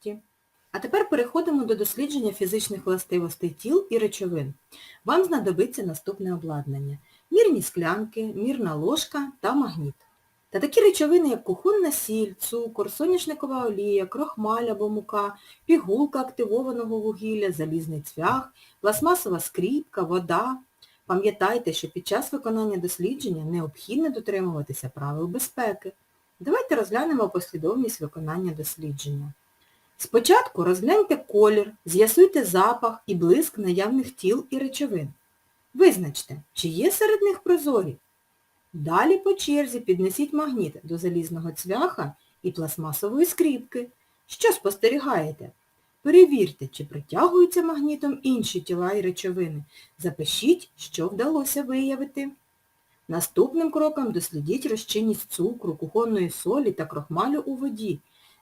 зошиті. А тепер переходимо до дослідження фізичних властивостей тіл і речовин. Вам знадобиться наступне обладнання. Мірні склянки, мірна ложка та магніт. Та такі речовини, як кухонна сіль, цукор, соняшникова олія, крохмаль або мука, пігулка активованого вугілля, залізний цвях, пластмасова скріпка, вода. Пам'ятайте, що під час виконання дослідження необхідно дотримуватися правил безпеки. Давайте розглянемо послідовність виконання дослідження. Спочатку розгляньте колір, з'ясуйте запах і блиск наявних тіл і речовин. Визначте, чи є серед них прозорі. Далі по черзі піднесіть магніт до залізного цвяха і пластмасової скріпки. Що спостерігаєте? Перевірте, чи притягуються магнітом інші тіла і речовини. Запишіть, що вдалося виявити. Наступним кроком дослідіть розчинність цукру, кухонної солі та крохмалю у воді.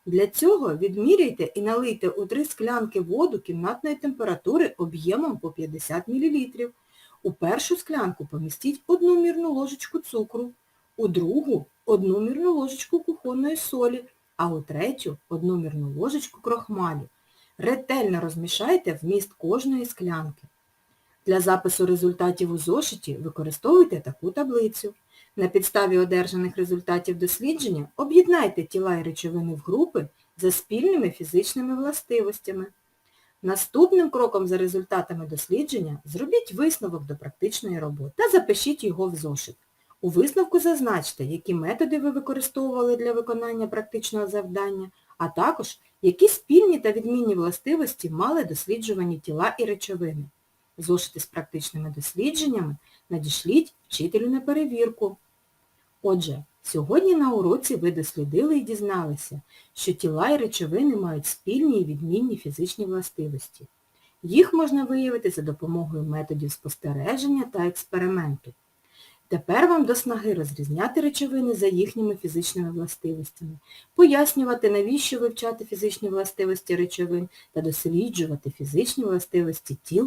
Для цього відміряйте і налийте у три склянки воду кімнатної температури об'ємом по 50 мл. У першу склянку помістіть одну мірну ложечку цукру, у другу одну мірну ложечку кухонної солі, а у третю одну мірну ложечку крохмалю. Ретельно розмішайте вміст кожної склянки. Для запису результатів у зошиті використовуйте таку таблицю. На підставі одержаних результатів дослідження об'єднайте тіла і речовини в групи за спільними фізичними властивостями. Наступним кроком за результатами дослідження зробіть висновок до практичної роботи та запишіть його в зошит. У висновку зазначте, які методи ви використовували для виконання практичного завдання, а також які спільні та відмінні властивості мали досліджувані тіла і речовини. Зошити з практичними дослідженнями надішліть вчителю на перевірку. Отже, сьогодні на уроці ви дослідили і дізналися, що тіла і речовини мають спільні і відмінні фізичні властивості. Їх можна виявити за допомогою методів спостереження та експерименту. Тепер вам до снаги розрізняти речовини за їхніми фізичними властивостями, пояснювати, навіщо вивчати фізичні властивості речовин та досліджувати фізичні властивості тіл